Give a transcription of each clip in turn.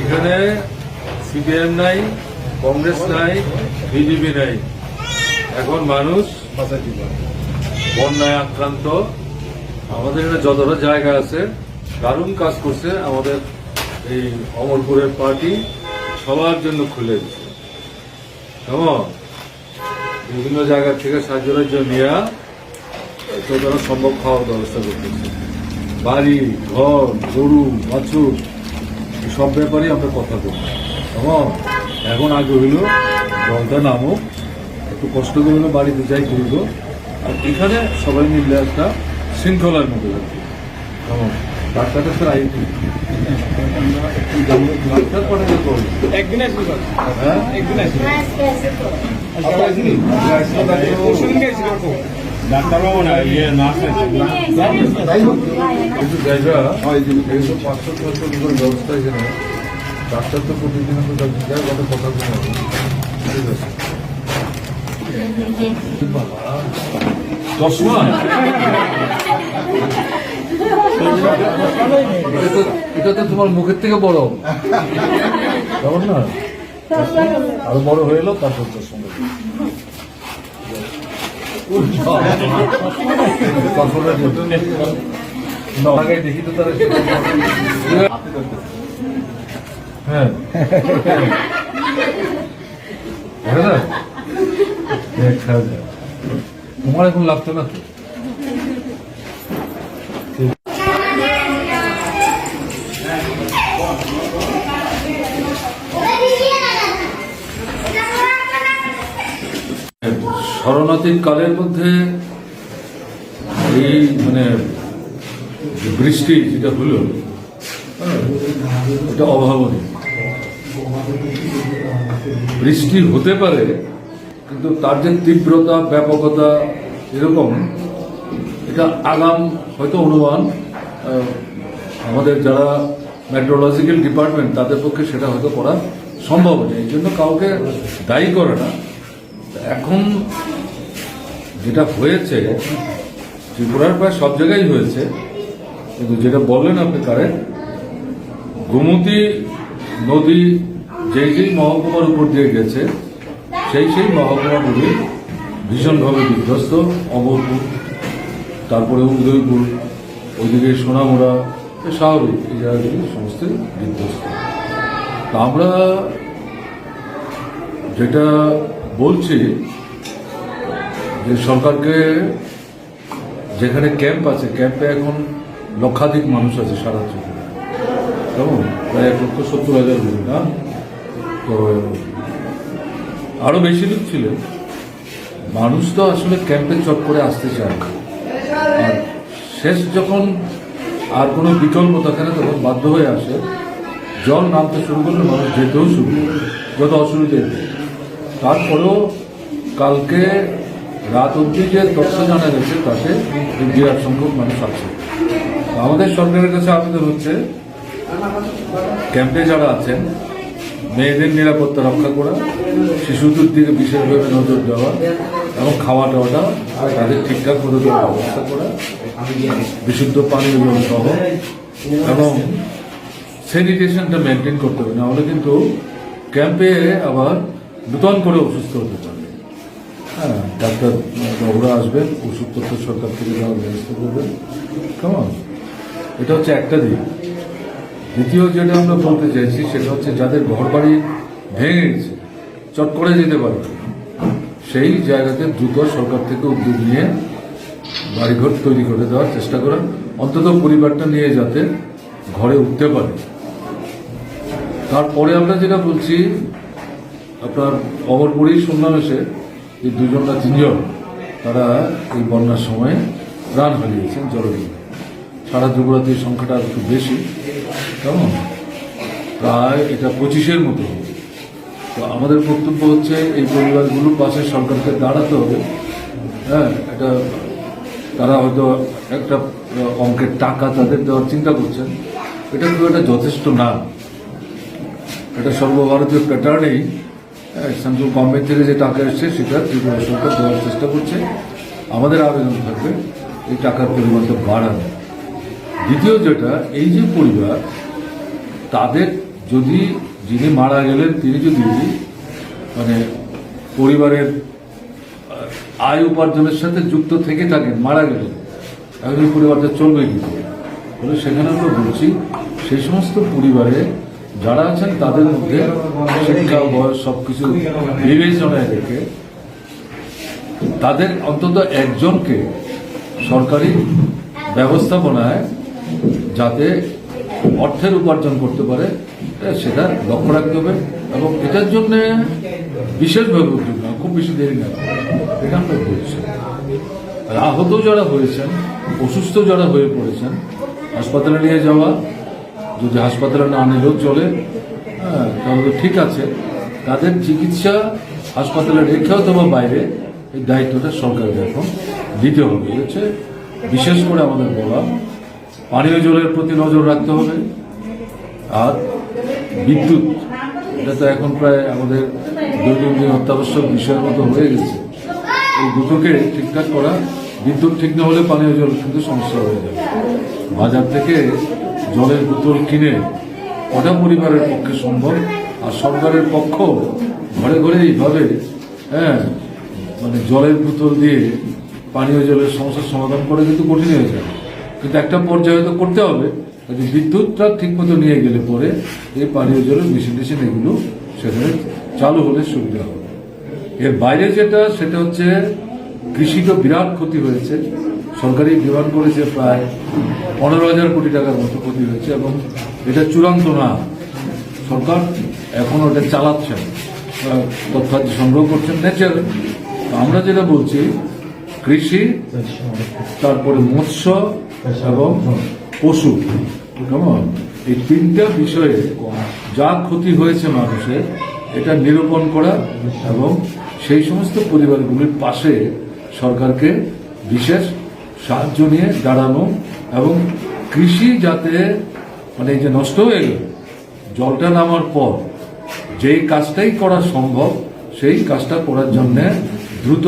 এখানে সিপিএম নাই, কংগ্রেস নাই, বিজেপি নাই। এখন মানুষ বন্যায় আক্রান্ত। আমাদের এখানে যতটা জায়গা আছে, দারুণ কাজ করছে আমাদের এই অমরপুরের পার্টি, সবার জন্য খুলে দিচ্ছে। কেমন? বিভিন্ন জায়গা থেকে সাহায্যের জন্য নিয়ে, যতটা সম্ভব খাওয়ার ব্যবস্থা করতেছে। বাড়ি, ঘর, গরু, বাছুর সব ব্যাপারে আমরা কথা বলব। কেমন এখন আগে হইল জলটা নামুক একটু কষ্ট করে হলো বাড়িতে যাই করব আর এখানে সবাই মিলে একটা শৃঙ্খলার মধ্যে রাখব কেমন ডাক্তারটা স্যার আই ডাক্তার পরে। করব একদিন আসবি হ্যাঁ? একদিন আসবি? কিন্তু জায়গা পাঁচশো ব্যবস্থা এখানে তো প্রতিদিন ঠিক আছে এটা তো তোমার মুখের থেকে বড়। কেমন না আরও বড় হয়ে এলো তারপর চশমা চশমাটা দিয়ে- না, আগে দেখি তো তারা হ্যাঁ দেখা যায়? তোমার এখন লাগতো না তো শরণার্থী কালের মধ্যে এই মানে বৃষ্টি যেটা হলো হ্যাঁ, এটা অভাবনীয়। বৃষ্টি হতে পারে কিন্তু তার যে তীব্রতা ব্যাপকতা এরকম এটা আগাম হয়তো অনুমান আমাদের যারা মেট্রোলজিক্যাল ডিপার্টমেন্ট তাদের পক্ষে সেটা হয়তো করা সম্ভব নেই এই জন্য কাউকে দায়ী করে না। এখন যেটা হয়েছে, ত্রিপুরার প্রায় সব জায়গায় হয়েছে। কিন্তু যেটা বললেন আপনি কারেন্ট গোমতী নদী যেই যেই মহকুমার উপর দিয়ে গেছে, সেই সেই মহকুমাগুলি ভীষণভাবে বিধ্বস্ত, অমরপুর, তারপরে উদয়পুর, ওইদিকে সোনামুড়া স্বাভাবিক, এই জায়গাগুলি সমস্ত বিধ্বস্ত। আমরা যেটা বলছি যে সরকারকে যেখানে ক্যাম্প আছে ক্যাম্পে এখন লক্ষাধিক মানুষ আছে সারা ত্রিপুরা কেমন? প্রায় এক লক্ষ সত্তর হাজার লোক, না? তো আরও বেশি লোক ছিল। মানুষ তো আসলে ক্যাম্পে চট করে আসতে চায় আর শেষ যখন আর কোনো বিকল্প থাকে না, তখন বাধ্য হয়ে আসে। জল নামতে শুরু করলে মানুষ যেতেও শুরু যত অসুবিধে তারপরেও কালকে রাত অবধি যে তথ্য জানা গেছে, তাতে বিরাট সংখ্যক মানুষ আছে। আমাদের সরকারের কাছে আবেদন হচ্ছে, ক্যাম্পে যারা আছেন, মেয়েদের নিরাপত্তা রক্ষা করা, শিশুদের দিকে বিশেষভাবে নজর দেওয়া এবং খাওয়া দাওয়াটা তাদের ঠিকঠাক মতো দেওয়ার ব্যবস্থা করা, বিশুদ্ধ পানীয় জল সহ, এবং স্যানিটেশনটা মেনটেন করতে হবে। না নাহলে কিন্তু ক্যাম্পে আবার নূতন করে অসুস্থ হতে পারবে। হ্যাঁ ডাক্তার, বাবুরা আসবেন ওষুধপত্র সরকার থেকে দেওয়ার ব্যবস্থা করবেন। কেমন এটা হচ্ছে একটা দিক। দ্বিতীয় যেটা আমরা বলতে চাইছি, সেটা হচ্ছে যাদের ঘর বাড়ি ভেঙে গেছে চট করে যেতে পারবে সেই জায়গাতে দ্রুত সরকার থেকে উদ্যোগ নিয়ে বাড়িঘর তৈরি করে দেওয়ার চেষ্টা করা অন্তত পরিবারটা নিয়ে যাতে ঘরে উঠতে পারে। তারপরে আমরা যেটা বলছি আপনার অমরপুরী শুনলাম এসে যে দুজন না তিনজন, তারা এই বন্যার সময় প্রাণ হারিয়েছেন জলবিল সারা ত্রিপুরাতে এই সংখ্যাটা একটু বেশি। কেমন? প্রায় এটা পঁচিশের মতো। তো আমাদের বক্তব্য হচ্ছে, এই পরিবারগুলোর পাশে সরকারকে দাঁড়াতে হবে। হ্যাঁ এটা তারা হয়তো একটা অঙ্কের টাকা তাদের দেওয়ার চিন্তা করছেন। এটা কিন্তু একটা যথেষ্ট না এটা সর্বভারতীয় প্যাটার্নেই সেন্ট্রাল গভর্নমেন্ট থেকে যে টাকা এসছে, সেটা ত্রিপুরা সরকার দেওয়ার চেষ্টা করছে আমাদের আবেদন থাকবে, এই টাকার পরিমাণটা বাড়ানো দ্বিতীয় যেটা, এই যে পরিবার, তাদের যদি যিনি মারা গেলেন, তিনি যদি মানে পরিবারের আয় উপার্জনের সাথে যুক্ত থেকে থাকেন মারা গেলেন এই পরিবারটা চলবে কি করে? সেখানে আমরা বলছি সেই সমস্ত পরিবারে যারা আছেন তাদের মধ্যে শিক্ষা, বয়স সবকিছু বিবেচনায় রেখে তাদের অন্তত একজনকে সরকারি ব্যবস্থাপনায় যাতে অর্থের উপার্জন করতে পারে সেটা লক্ষ্য রাখতে হবে এবং এটার জন্য বিশেষভাবে উদ্যোগ না খুব বেশি দেরি না এটা আমরা বলছি। আহত যারা হয়েছেন, অসুস্থ যারা হয়ে পড়েছেন, হাসপাতালে নিয়ে যাওয়া যদি হাসপাতালে না নিলেও চলে হ্যাঁ তাহলে ঠিক আছে। তাদের চিকিৎসা হাসপাতালে রেখে অথবা বাইরে এই দায়িত্বটা সরকারকে এখন দিতে হবে হচ্ছে বিশেষ করে আমাদের বলা। পানীয় জলের প্রতি নজর রাখতে হবে। আর বিদ্যুৎ, এটা তো এখন প্রায় আমাদের দৈনন্দিন অত্যাবশ্যক বিষয়ের মতো হয়ে গেছে। এই দুটোকে ঠিকঠাক করা, বিদ্যুৎ ঠিক না হলে পানীয় জল কিন্তু সমস্যা হয়ে যাবে। বাজার থেকে জলের বোতল কিনে কটা পরিবারের পক্ষে সম্ভব, আর সরকারের পক্ষ ঘরে ঘরে এইভাবে হ্যাঁ মানে জলের বোতল দিয়ে পানীয় জলের সমস্যার সমাধান করে কিন্তু কঠিন হয়ে যায়। কিন্তু একটা পর্যায়ে তো করতে হবে যদি বিদ্যুৎটা ঠিক মতো নিয়ে গেলে পরে এই পানীয় জলের মেশিন টেশিন এগুলো সেখানে চালু হলে সুবিধা হবে। এর বাইরে যেটা, সেটা হচ্ছে কৃষিকে বিরাট ক্ষতি হয়েছে। সরকারি বিমান করেছে প্রায় পনেরো হাজার কোটি টাকার মতো ক্ষতি হয়েছে এবং এটা চূড়ান্ত না। সরকার এখন ওটা চালাচ্ছেন আহ, তথ্যাদি সংগ্রহ করছেন নেচার আমরা যেটা বলছি কৃষি তারপরে মৎস্য এবং পশু। কেমন এই তিনটা বিষয়ে যা ক্ষতি হয়েছে মানুষের এটা নিরূপণ করা এবং সেই সমস্ত পরিবারগুলির পাশে সরকারকে বিশেষ সাহায্য নিয়ে দাঁড়ানো এবং কৃষি যাতে মানে এই যে নষ্ট হয়ে গেল, জলটা নামার পর যেই কাজটাই করা সম্ভব, সেই কাজটা করার জন্য দ্রুত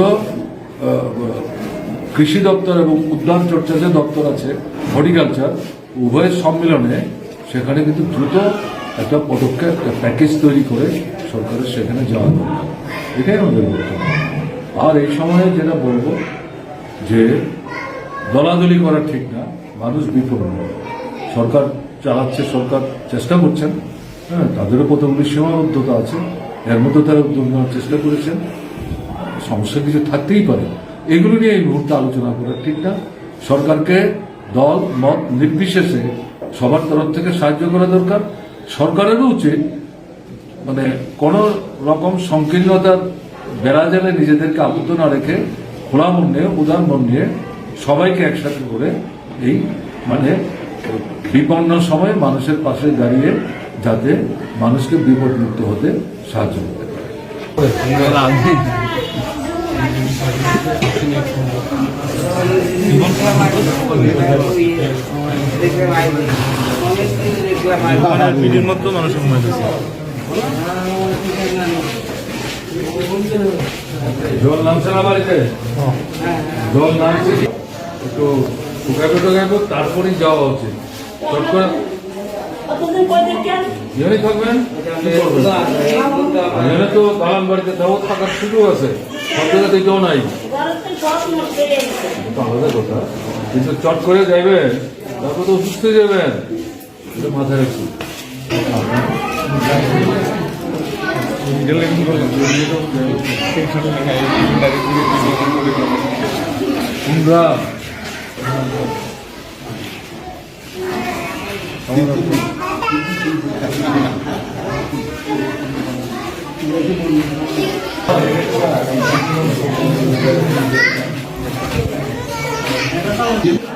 কৃষি দপ্তর এবং উদ্যান চর্চা যে দপ্তর আছে, হর্টিকালচার উভয়ের সম্মেলনে সেখানে কিন্তু দ্রুত একটা পদক্ষেপ, একটা প্যাকেজ তৈরি করে সরকারের সেখানে যাওয়া এটাই আমাদের বক্তব্য। আর এই সময়ে যেটা বলব যে দলাদলি করা ঠিক না, মানুষ বিপন্ন। সরকার চালাচ্ছে, সরকার চেষ্টা করছেন। হ্যাঁ তাদেরও কতগুলি সীমাবদ্ধতা আছে, এর মধ্যে তারা উদ্যোগ নেওয়ার চেষ্টা করেছেন। সমস্যা কিছু থাকতেই পারে। এগুলো নিয়ে এই মুহূর্তে আলোচনা করা ঠিক না। সরকারকে দল, মত নির্বিশেষে সবার তরফ থেকে সাহায্য করা দরকার। সরকারেরও উচিত মানে কোন রকম সংকীর্ণতার বেড়া জালে নিজেদেরকে আবদ্ধ না রেখে খোলা মন নিয়ে উদার মন নিয়ে সবাইকে একসাথে করে এই মানে বিপন্ন সময়ে মানুষের পাশে দাঁড়িয়ে যাতে মানুষকে বিপদমুক্ত হতে সাহায্য করতে পারে। মানুষের জল নামছে না বাড়িতে? জল নামছে? একটু শুকাবো তারপরেই যাওয়া উচিত। চট করে থাকবেন? তো বাড়িতে থাকার আছে। কেউ নাই। কথা। চট করে যাইবেন, তারপর তো অসুস্থ যাবেন। মাথায় রাখছি। jelek gue dari enggak Thank.